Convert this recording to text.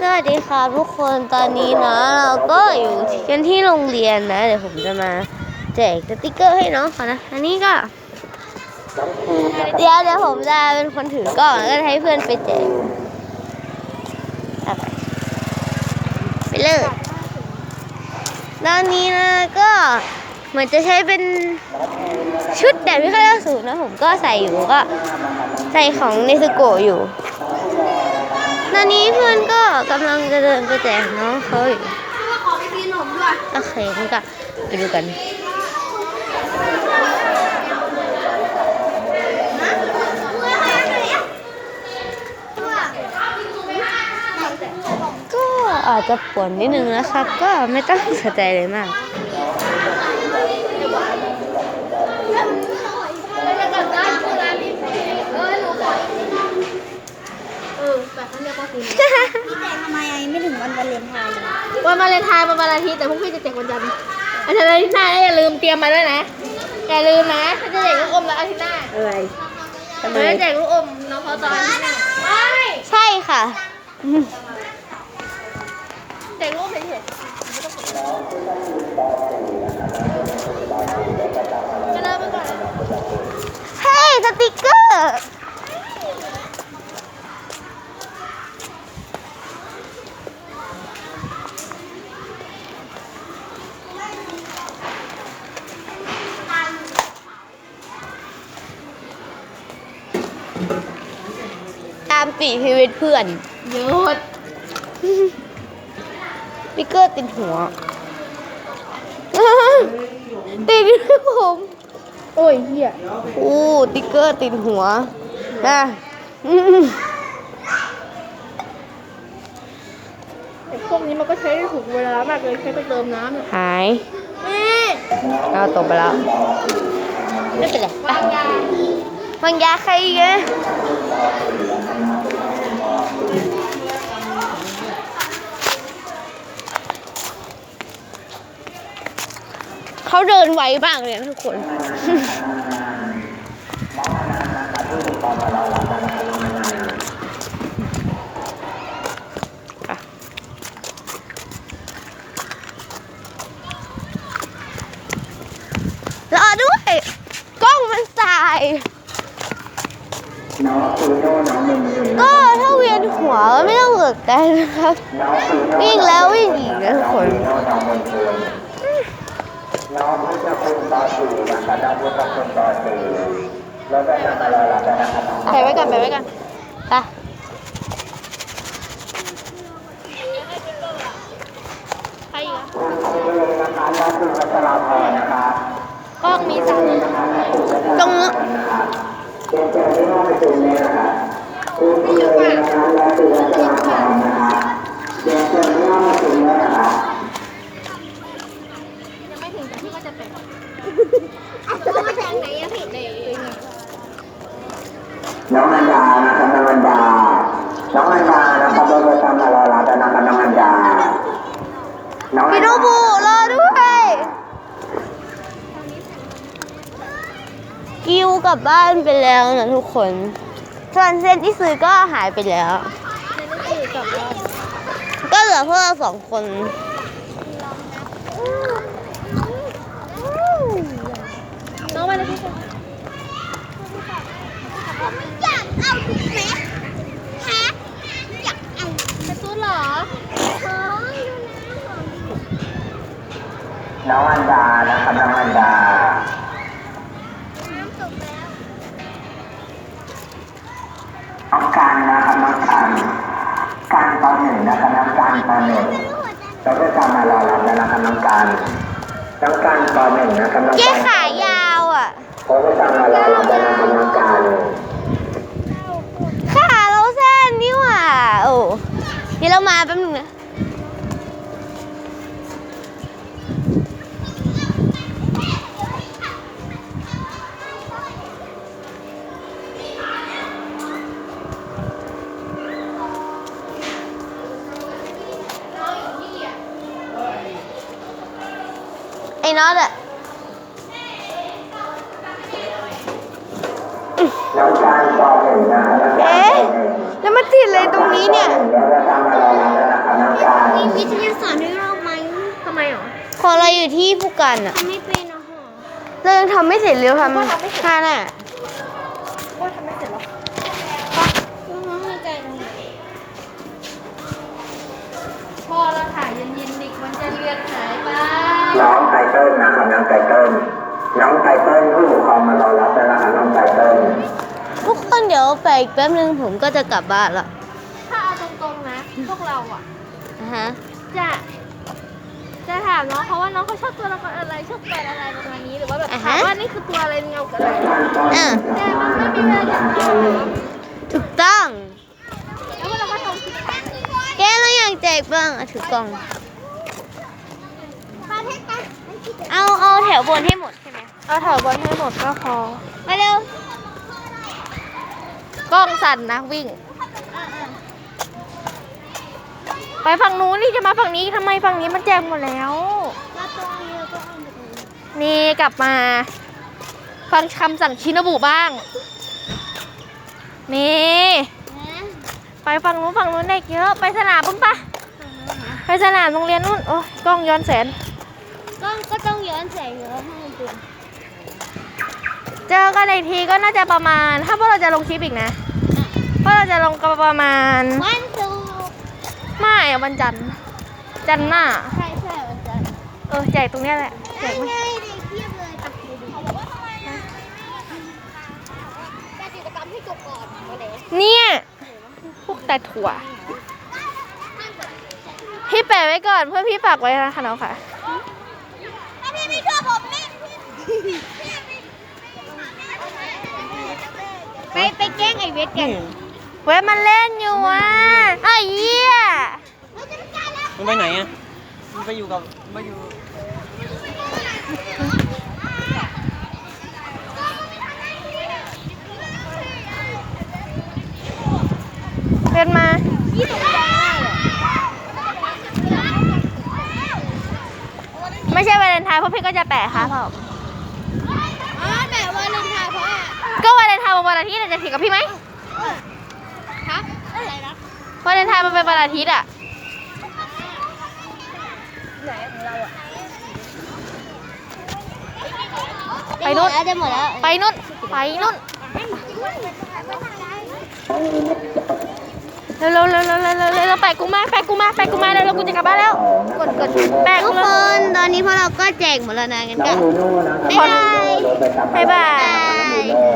สวัสดีครับทุกคนตอนนี้นะเราก็อยู่กันที่โรงเรียนนะ เดี๋ยวผมจะมาแจกสติกเกอร์ให้น้องเขานะ อันนี้ก็ เดี๋ยวเดี๋ยวผมจะเป็นคนถือกล้องแล้วก็ให้เพื่อนไปแจกไปเลยตอนนี้นะก็เหมือนจะใช้เป็นชุดแต่ไม่ค่อยล่าสุดนะผมก็ใส่อยู่ก็ใส่ของเนสโกอยู่ อนนี้เพื่อนก็กำลังจะเดินไปแจกน้องเขาอยู่ขอไปกินขนมด้วยโอเคงั้นก็ไปดูกันก็อาจจะปวดนิดนึงนะครับ ก็ไม่ต้องสนใจเลยมาก เออแบบนั้น เรียกว่าคืนพี่แจกทำไมไม่ถึงวันวาเลนไทน์เลยวันวาเลนไทน์วันวันอาทิตย์แต่พวกพี่จะแจกวันจันทร์อาทิตย์หน้าอย่าลืมเตรียมมาด้วยนะอย่าลืมนะถ้าจะแจกลูกอมแล้วอาทิตย์หน้าอะไรทำไมเดี๋ยวจะแจกลูกอมน้องเขาตอนอาทิตย์หน้าไม่ใช่ค่ะแจกลูกเฉยๆจะเลิกไปก่อนเฮ้ยสติกเกอร์ ชีวิตเพื่อนหยุดสติกเกอร์ติดหัว ติดผมโอ้ยเหี้ยอู้ติ๊กเกอร์ติดหัวนะอืมไอ้พวกนี้มันก็ใช้ได้ถูกเวลามากเลยใช้ไปเติมน้ำเนี่ยหายนี่เอาตกไปแล้วไม่เป็นไรไปวางยาวางยาใครอีกอะ เขาเดินไวมากเลยทุกคน รอด้วย กล้องมันสาย ก็ถ้าเวียนหัวไม่ต้องเลิกกันนะครับ วิ่งแล้ววิ่งอีกนะทุกคน น้องพุทธคุณต่อสี่นะครับน้องพุทธคุณต่อสี่แล้วก็นำมาลอยหลังจากนั้นนะครับไปไว้ก่อนไปไว้ก่อนไปใครอีกอะคุณครูนะคะน้องคุณวัชราพรนะครับกล้องมีสามตรงนู้นเรียนเชิญที่ห้องประชุมเลยนะครับคุณครูนะคะน้องคุณวัชราพรนะครับเรียนเชิญที่ห้องประชุมเลยนะครับ ยังไม่ถึงแต่พี่ก็จะเป็นเอามาจากไหนอะพี่ไหน น้องอันดานะครับน้องอันดา น้องอันดานะครับเราจะทำมารอหลังจากนั้นนะครับน้องอันดา น้องอั พี่ น โน ดา บุรอด้วยกิวก ลับบ้านไปแล้วนะทุกคนส่วนเส้นที่ซื้อก็หายไปแล้ว ก็เหลือพวกเราสองคน น้องมาเลยพี่อยากเอาถูกไหมฮะอยากเอาจะสู้เหรอเฮ้ยน้องอันดานะครับน้องอันดาารตอนหนึ่งเราก็จะมารอรับแล้วนะครับน้องการน้องการตอนหนึ่งนะครับน้องเจ๊การขายาวอะเขาก็จะมารอรับแล้วนะครับน้องการขาเราเส้นนี่หว่า โอ้เดี๋ยวเรามาแป๊บนึงนะ อ้น็อตอะเอ๊ะแล้วมันติดเลยตรงนี้เนี่ยมีวิทยาศาสตร์ด้วยรอบไหมทำไมหรอของเราอยู่ที่ผู้กันอะไม่เป็นหรอเรายังทำไม่เสร็จเลยทำท่าน่ะว่าทำไม่เสร็จหรอพอเราถ่ะยเย็นๆดิกมันจะเลือนหายไป ตเติ้ลนะครับน้องไตเติ้ลน้องไตเติ้ลผู้ปกครองมารอรับแล้วนะครับน้องไตเติ้ลทุกคนเดี๋ยวไปอีกแป๊บนึงผมก็จะกลับบ้านละถ้าเอาตรงๆนะ พวกเราอะ อะฮะ จะจะถามน้องเขาว่าน้องเขาชอบตัวละครอะไรชอบตัวอะไรประมาณนี้หรือว่าแบบอ่าถามฮะว่านี่คือตัวอะไรเงากับอะไรอะแต่มันไม่มีเวลาอย่างเดียวเหรอถูกต้อง แล้วพวกเราก็ทำคลิปกันแกเราอยากแจกบ้างอะถือกล่อง ประเทศกัน เอาเอาแถวบนให้หมดใช่ไหมเอาถอยบอลให้หมดก็พอ มาเร็ว กล้องสั่นนะวิ่ง ไปฝั่งนู้นนี่จะมาฝั่งนี้ทำไมฝั่งนี้มันแจกหมดแล้วแล้วตรงนี้เราก็เอาไปตรงนี้นี่กลับมา ฟังคำสั่งชินบุบ้าง นี่ นะไปฝั่งนู้นฝั่งนู้นเด็กเยอะ ไปสนามปุ้งปะ ไปสนามโรงเรียนนู่น โอ้ยกล้องย้อนแสน ก็ก็ต้องย้อนแสงเยอะให้มันเป็นเจอกันอีกทีก็น่าจะประมาณ ถ้าพวกเราจะลงคลิปอีกนะพวกเราจะลงกันประมาณ วันศุกร์ไม่อะวันจันทร์ จันทร์หน้า ใช่ใช่วันจันทร์เออแจกตรงเนี้ยแหละแจได้กไหมไงเด็กเทียบเลยตักดูดิแต่กิจกรรมให้จบก่อนวันไหนเนี่ยพวกแต่ถั่ว พี่แปะไว้ก่อนเพื่อพี่ฝากไว้นะคะน้องค่ะ ถ้าพี่ไม่เชื่อผมนี่ ไปไปแกล้งไอ้เวทกันเว้ยมันเล่นอยู่อะไอ้เหี้ยมันไปไหนอะมันไปอยู่กับมาอยู่เดินมาไม่ใช่วาเลนไทน์เพราะพี่ก็จะแปะค่ะผม อ๋อแต่ว่าเลนไทน์เพราะว่า ก็วาเล นไทน์วันวันอาทิตย์อะจะผิดกับพี่ไหมครับอะไรนะวาเลนไทน์มันเป็นวันอาทิตย์อะไปนู่นจะหมดแล้วไปนู่นไปนู่นเร็วเร็วเร็วเร็วเร็วเร็วเร็วแปะกูมาแปะกูมาแปะกูมาเร็วเร็วกูจะกลับบ้านแล้วกดกดแปะทุกูกเลคยนตอนนี้พวกเราก็แจกหมดแล้วนะงั้นน้ก็องลูลูนะครับบ๊ายบายรถไปทำบ๊ายบาย น้อ